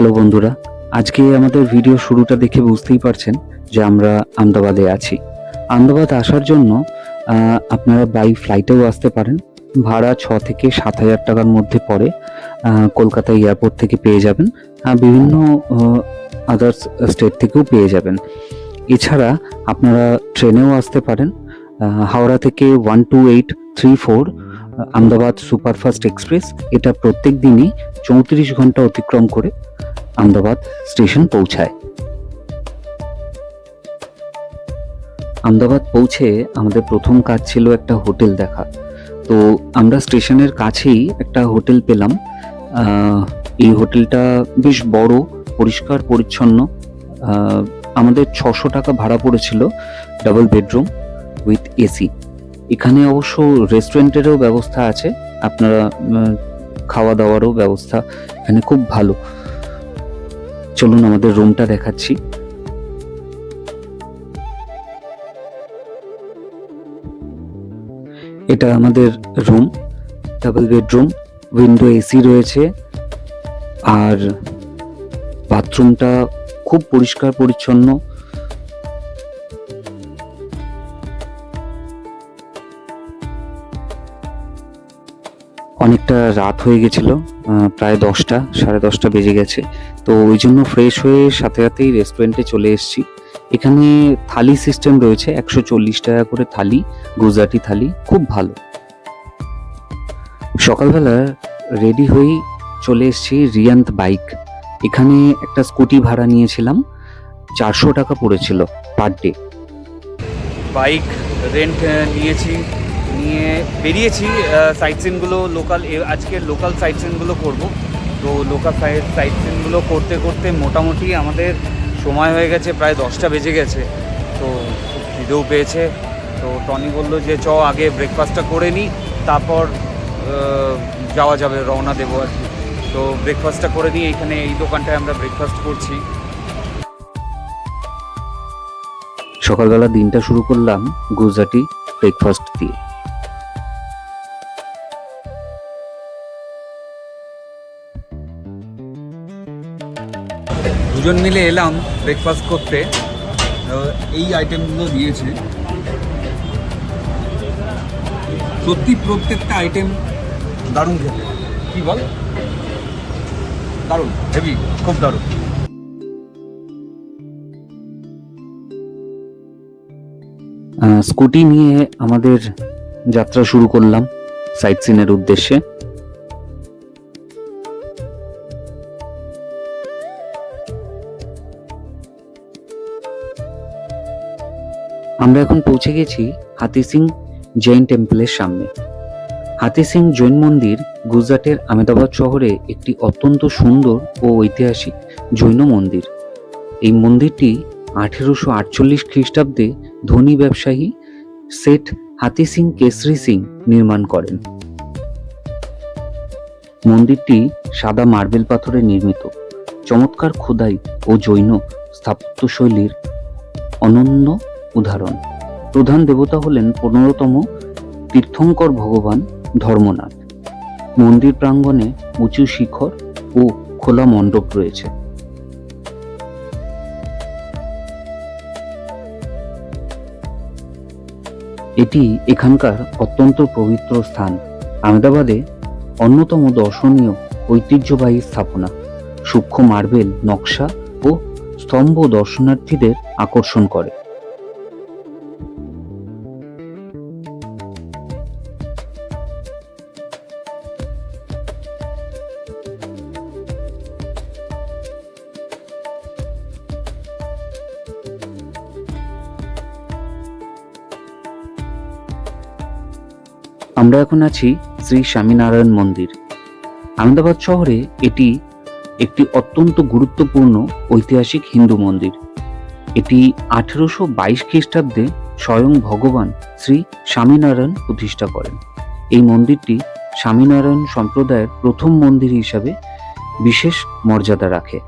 Hello বন্ধুরা, আজকে আমাদের ভিডিও শুরুটা দেখে বুঝতেই পারছেন যে আমরা আহমেদাবাদে আছি। আহমেদাবাদ আসার জন্য আপনারা বাই ফ্লাইটেও আসতে পারেন। ভাড়া ছ থেকে সাত হাজার টাকার মধ্যে পড়ে কলকাতা এয়ারপোর্ট থেকে পেয়ে যাবেন। বিভিন্ন আদার্স স্টেট থেকেও পেয়ে যাবেন। এছাড়া আপনারা ট্রেনেও আসতে পারেন হাওড়া থেকে one two eight three four Ahmedabad superfast express. এটা প্রত্যেক দিনই চৌত্রিশ ঘণ্টা অতিক্রম করে আহমেদাবাদ স্টেশন পৌঁছায়। আমদাবাদ পৌঁছে আমাদের প্রথম কাজ ছিল একটা হোটেল দেখা। তো আমরা স্টেশনের কাছেই একটা হোটেল পেলাম। এই হোটেলটা বেশ বড়, পরিষ্কার, পরিচ্ছন্ন। আমাদের ছশো টাকা ভাড়া পড়েছিল ডাবল বেডরুম উইথ এসি। এখানে অবশ্য রেস্টুরেন্টেরও ব্যবস্থা আছে। আপনারা খাওয়া দাওয়ারও ব্যবস্থা। এখানে খুব ভালো। চলুন আমাদের রুমটা দেখাচ্ছি। এটা আমাদের room, double bedroom, window AC রয়েছে, আর বাথরুমটা খুব পরিষ্কার পরিচ্ছন্ন। অনেকটা রাত হয়ে গেছিল প্রায় দশটা, সাড়ে দশটা বেজে গেছে। তো ওই জন্য ফ্রেশ হয়ে সাথে সাথেই রেস্টুরেন্টে চলে এসেছি। এখানে থালি সিস্টেম রয়েছে, একশো চল্লিশ টাকা করে থালি, গুজরাটি থালি, খুব ভালো। সকালবেলা রেডি হয়েই চলে এসেছি রিয়ান্ত বাইক। এখানে একটা স্কুটি ভাড়া নিয়েছিলাম, চারশো টাকা পড়েছিল পার ডে বাইক রেন্ট নিয়েছি। নিয়ে বেরিয়েছি সাইট সিনগুলো লোকাল আজকে লোকাল সাইট সিনগুলো করব। তো লোকাল সাইট সিনগুলো করতে করতে মোটামুটি আমাদের সময় হয়ে গেছে, প্রায় দশটা বেজে গেছে। তো খিদেও পেয়েছে। তো টনি বলল যে, চ, আগে ব্রেকফাস্টটা করে নিই তারপর যাওয়া যাবে, রওনা দেবো আর কি। তো ব্রেকফাস্টটা করে নিই এখানে এই দোকানটায় আমরা ব্রেকফাস্ট করছি। সকালবেলা দিনটা শুরু করলাম গুজরাটি ব্রেকফাস্ট দিয়ে। দুজন মিলে এলাম ব্রেকফাস্ট করতে। এই আইটেমগুলো দিয়েছে। সত্যি প্রত্যেকটা আইটেম দারুণ খেতে। কি বল? দারুণ হেভি খুব দারুণ। স্কুটি নিয়ে আমাদের যাত্রা শুরু করলাম সাইট সিনের উদ্দেশ্যে। আমরা এখন পৌঁছে গেছি হাতি সিং জৈন টেম্পলের সামনে। হাতি সিং জৈন মন্দির গুজরাটের আহমেদাবাদ শহরে একটি অত্যন্ত সুন্দর ও ঐতিহাসিক জৈন মন্দির। এই মন্দিরটি আঠেরোশো আটচল্লিশ খ্রিস্টাব্দে ধনী ব্যবসায়ী সেঠ হাতি সিং কেসরি সিং নির্মাণ করেন। মন্দিরটি সাদা মার্বেল পাথরে নির্মিত। চমৎকার খোদাই ও জৈন স্থাপত্যশৈলীর অনন্য উদাহরণ। প্রধান দেবতা হলেন পনেরোতম তীর্থঙ্কর ভগবান ধর্মনাথ। মন্দির প্রাঙ্গণে উঁচু শিখর ও খোলা মণ্ডপ রয়েছে। এটি এখানকার অত্যন্ত পবিত্র স্থান। আহমেদাবাদে অন্যতম দর্শনীয় ঐতিহ্যবাহী স্থাপনা, সূক্ষ্ম মার্বেল, নকশা ও স্তম্ভ দর্শনার্থীদের আকর্ষণ করে। আমরা এখন আছি শ্রী স্বামীনারায়ণ মন্দির। আহমেদাবাদ শহরে এটি একটি অত্যন্ত গুরুত্বপূর্ণ ঐতিহাসিক হিন্দু মন্দির। এটি আঠেরোশো বাইশ খ্রিস্টাব্দে স্বয়ং ভগবান শ্রী স্বামীনারায়ণ প্রতিষ্ঠা করেন। এই মন্দিরটি স্বামীনারায়ণ সম্প্রদায়ের প্রথম মন্দির হিসাবে বিশেষ মর্যাদা রাখে।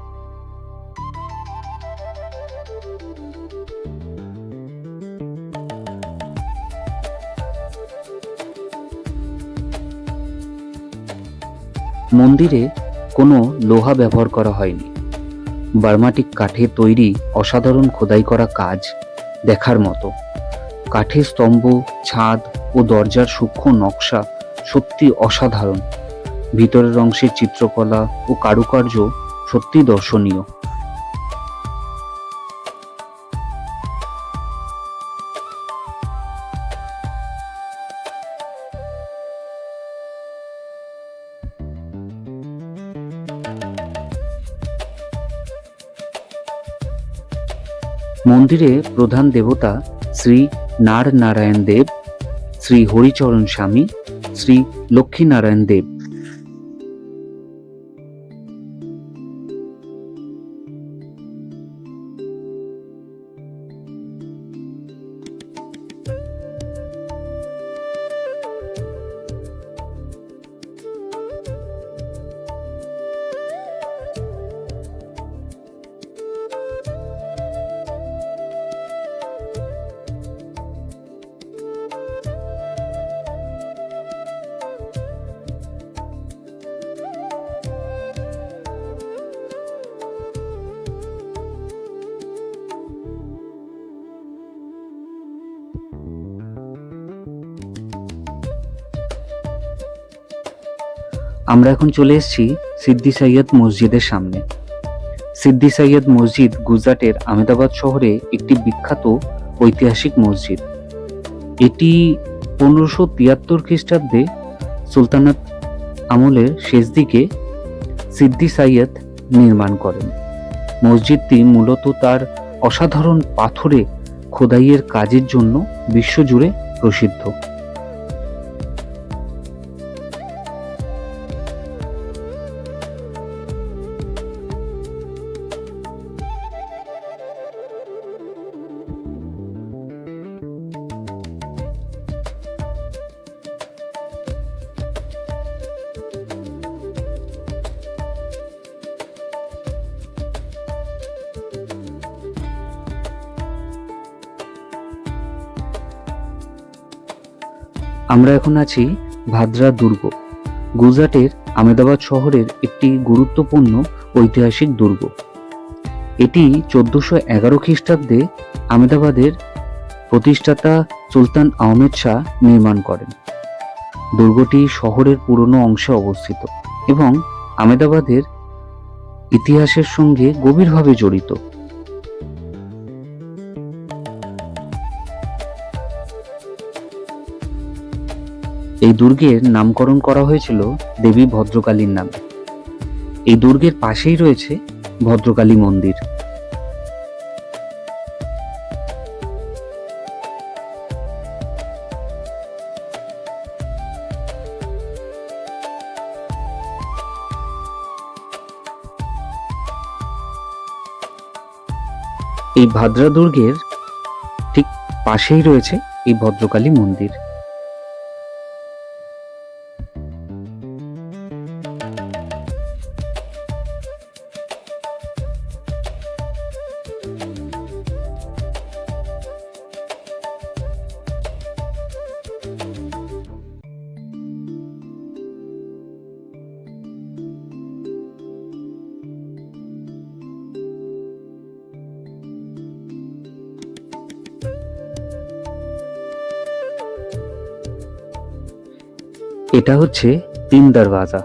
মন্দিরে কোনো লোহা ব্যবহার করা হয়নি। বার্মাটিক কাঠে তৈরি অসাধারণ খোদাই করা কাজ দেখার মতো। কাঠের স্তম্ভ, ছাদ ও দরজার সূক্ষ্ম নকশা সত্যি অসাধারণ। ভিতরের অংশের চিত্রকলা ও কারুকার্য সত্যি দর্শনীয়। মন্দিরে প্রধান দেবতা শ্রী নার নারায়ণ দেব শ্রী হরিচরণ স্বামী শ্রী লক্ষ্মীনারায়ণ দেব। আমরা এখন চলে এসেছি সিদ্দি সৈয়দ মসজিদের সামনে। সিদ্দি সৈয়দ মসজিদ গুজরাটের আহমেদাবাদ শহরে একটি বিখ্যাত ঐতিহাসিক মসজিদ। এটি পনেরোশো তিয়াত্তর খ্রিস্টাব্দে সুলতানাত আমলের শেষ দিকে সিদ্দি সৈয়দ নির্মাণ করেন। মসজিদটি মূলত তার অসাধারণ পাথরে খোদাইয়ের কাজের জন্য বিশ্বজুড়ে প্রসিদ্ধ। আমরা এখন আছি ভাদ্রা দুর্গ, গুজরাটের আমেদাবাদ শহরের একটি গুরুত্বপূর্ণ ঐতিহাসিক দুর্গ। এটি চোদ্দশো এগারো খ্রিস্টাব্দে আমেদাবাদের প্রতিষ্ঠাতা সুলতান আহমেদ শাহ নির্মাণ করেন। দুর্গটি শহরের পুরনো অংশে অবস্থিত এবং আমেদাবাদের ইতিহাসের সঙ্গে গভীরভাবে জড়িত। এই দুর্গের নামকরণ করা হয়েছিল দেবী ভদ্রকালীর নামে। এই দুর্গের পাশেই রয়েছে ভদ্রকালী মন্দির। এই ভাদ্রা দুর্গের ঠিক পাশেই রয়েছে এই ভদ্রকালী মন্দির। এটা হচ্ছে তিন দরওয়াজা।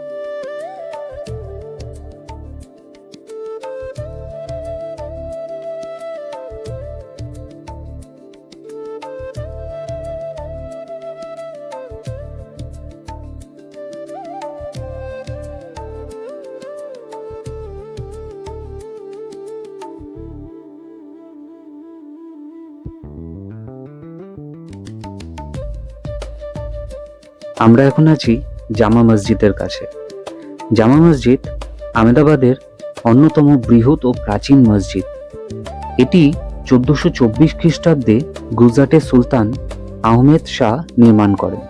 আমরা এখন আছি জামা মসজিদের কাছে। জামা মসজিদ আহমেদাবাদের অন্যতম বৃহৎ ও প্রাচীন মসজিদ। এটি চোদ্দশো চব্বিশ খ্রিস্টাব্দে গুজরাটের সুলতান আহমেদ শাহ নির্মাণ করেন।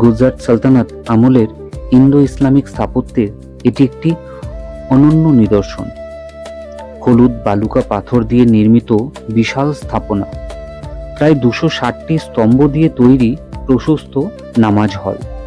গুজরাট সালতানাত আমলের ইন্দো ইসলামিক স্থাপত্যের এটি একটি অনন্য নিদর্শন। হলুদ বালুকা পাথর দিয়ে নির্মিত বিশাল স্থাপনা। প্রায় দুশো ষাটটি স্তম্ভ দিয়ে তৈরি প্রশস্ত নামাজ হল।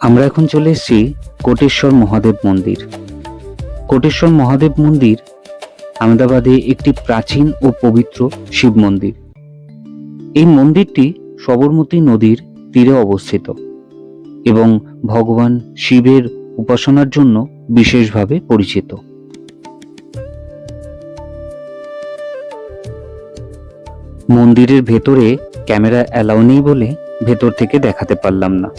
আমরা এখন চলে এসেছি কোটেশ্বর মহাদেব মন্দির। কোটেশ্বর মহাদেব মন্দির আহমেদাবাদে একটি প্রাচীন ও পবিত্র শিব মন্দির। এই মন্দিরটি সবরমতী নদীর তীরে অবস্থিত এবং ভগবান শিবের উপাসনার জন্য বিশেষভাবে পরিচিত। মন্দিরের ভেতরে ক্যামেরা অ্যালাউ নেই বলে ভেতর থেকে দেখাতে পারলাম না।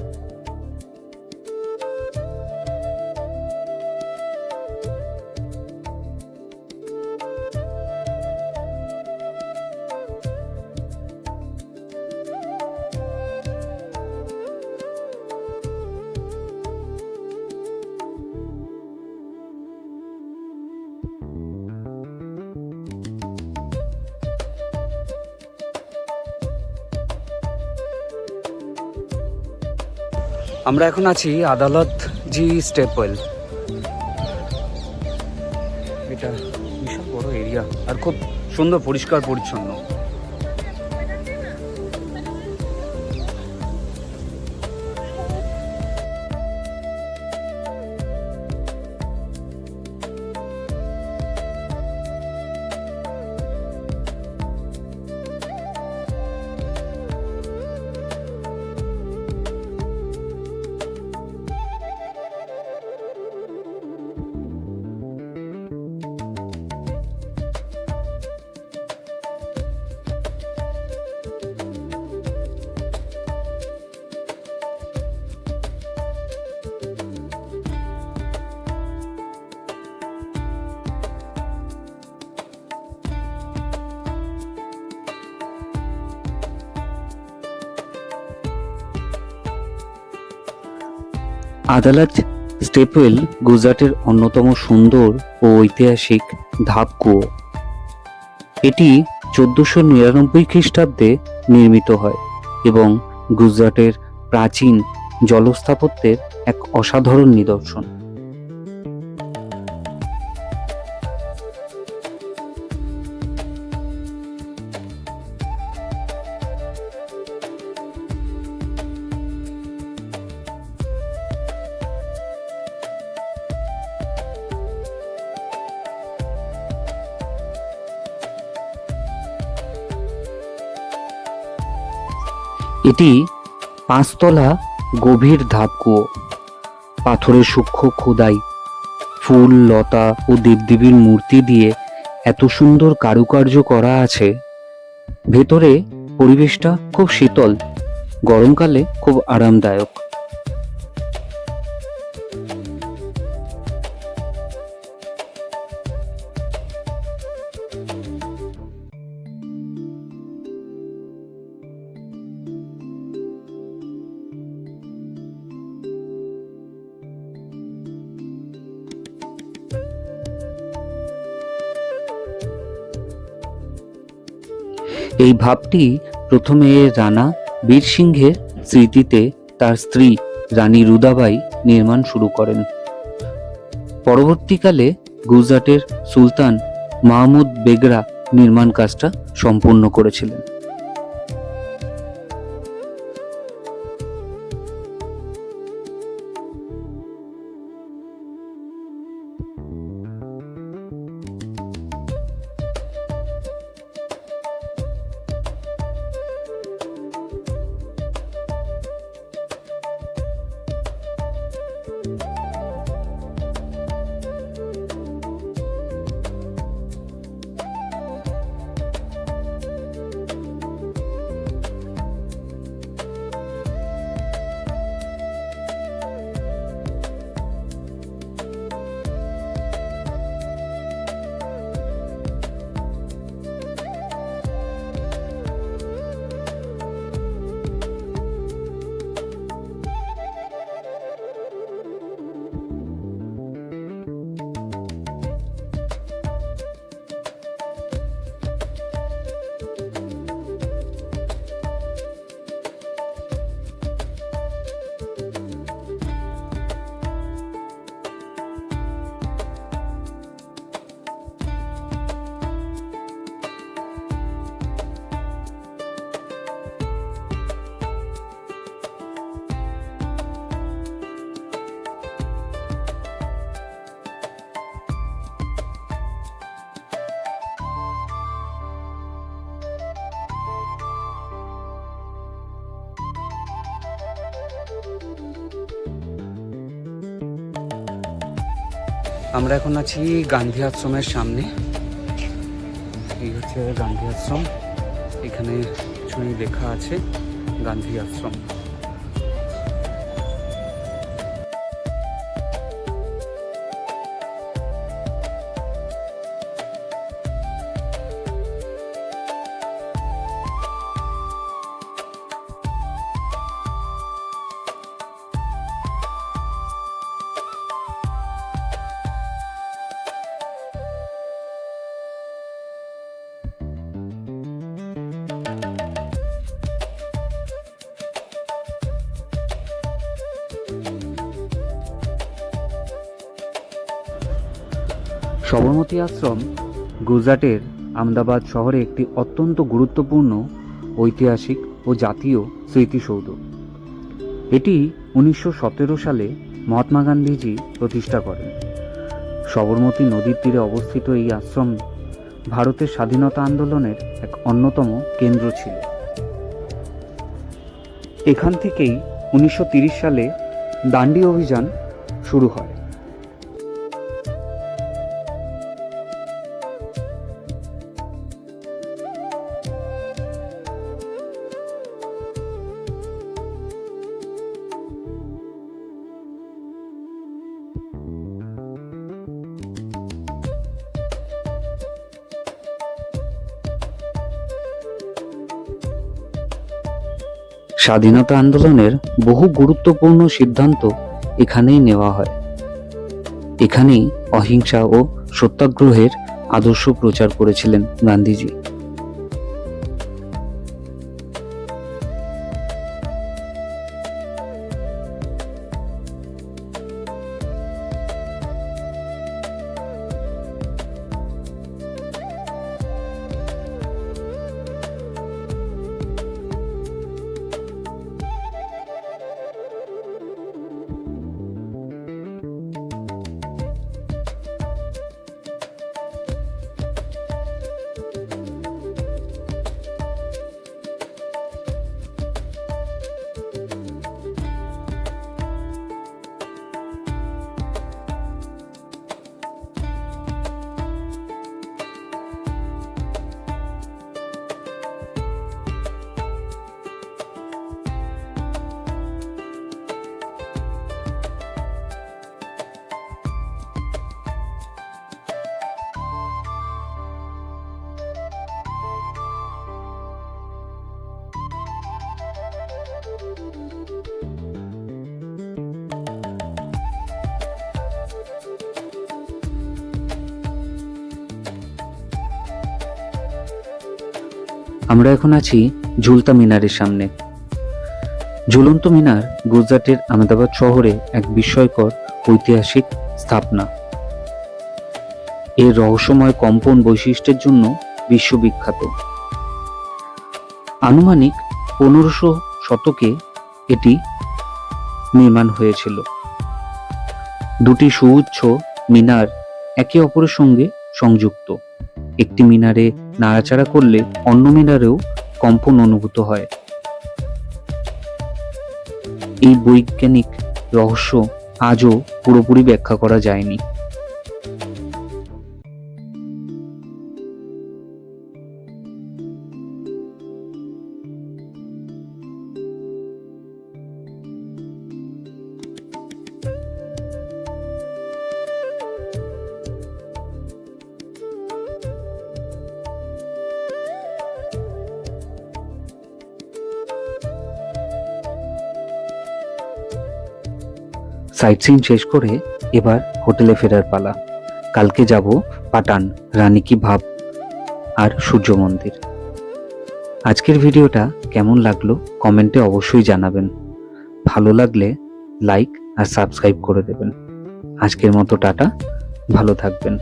আমরা এখন আছি আদালত জি স্টেপওয়েল। এটা বিশাল বড় এরিয়া আর খুব সুন্দর, পরিষ্কার, পরিচ্ছন্ন। আদালত স্টেপওয়েল গুজরাটের অন্যতম সুন্দর ও ঐতিহাসিক ধাপ কুয়ো এটি চোদ্দশো নিরানব্বই খ্রিস্টাব্দে নির্মিত হয় এবং গুজরাটের প্রাচীন জলস্থাপত্যের এক অসাধারণ নিদর্শন। এটি পাঁচতলা গভীর ধাপকুয়ো পাথরের সূক্ষ্ম খোদাই ফুল, লতা ও দেবদেবীর মূর্তি দিয়ে এত সুন্দর কারুকার্য করা আছে। ভেতরে পরিবেশটা খুব শীতল, গরমকালে খুব আরামদায়ক। এই ভাবটি প্রথমে রানা বীর সিংহের স্মৃতিতে তার স্ত্রী রানী রুদাবাই নির্মাণ শুরু করেন। পরবর্তীকালে গুজরাটের সুলতান মাহমুদ বেগরা নির্মাণ কাজটা সম্পূর্ণ করেছিলেন। আমরা এখন আছি গান্ধী আশ্রমের সামনে। এই হচ্ছে গান্ধী আশ্রম। এখানে কিছুই লেখা আছে, গান্ধী আশ্রম। সবরমতী আশ্রম গুজরাটের আমদাবাদ শহরে একটি অত্যন্ত গুরুত্বপূর্ণ, ঐতিহাসিক ও জাতীয় স্মৃতিসৌধ। এটি উনিশশো সতেরো সালে মহাত্মা গান্ধীজি প্রতিষ্ঠা করেন। সবরমতী নদীর তীরে অবস্থিত এই আশ্রম ভারতের স্বাধীনতা আন্দোলনের এক অন্যতম কেন্দ্র ছিল। এখান থেকেই উনিশশো সালে দান্ডি অভিযান শুরু হয়। স্বাধীনতা আন্দোলনের বহু গুরুত্বপূর্ণ সিদ্ধান্ত এখানেই নেওয়া হয়। এখানেই অহিংসা ও সত্যাগ্রহের আদর্শ প্রচার করেছিলেন গান্ধীজি। আমরা এখন আছি ঝুলতা মিনারের সামনে। ঝুলন্ত মিনার গুজরাটের আহমেদাবাদ শহরে এক বিস্ময়কর ঐতিহাসিক স্থাপনা। এর রহস্যময় কম্পন বৈশিষ্ট্যের জন্য বিশ্ববিখ্যাত। আনুমানিক পনেরোশো শতকে এটি নির্মাণ হয়েছিল। দুটি সুউচ্চ মিনার একে অপরের সঙ্গে সংযুক্ত। একটি মিনারে নাড়াচাড়া করলে অন্য মিনারেও কম্পন অনুভূত হয়। এই বৈজ্ঞানিক রহস্য আজও পুরোপুরি ব্যাখ্যা করা যায়নি। সাইট সিন শেষ করে এবার হোটেলে ফেরার পালা। কালকে যাব পাটান রানী কি ভাব আর সূর্য মন্দির। আজকের ভিডিওটা কেমন লাগল কমেন্টে অবশ্যই জানাবেন। ভালো লাগলে লাইক আর সাবস্ক্রাইব করে দেবেন। আজকের মতো টাটা, ভালো থাকবেন।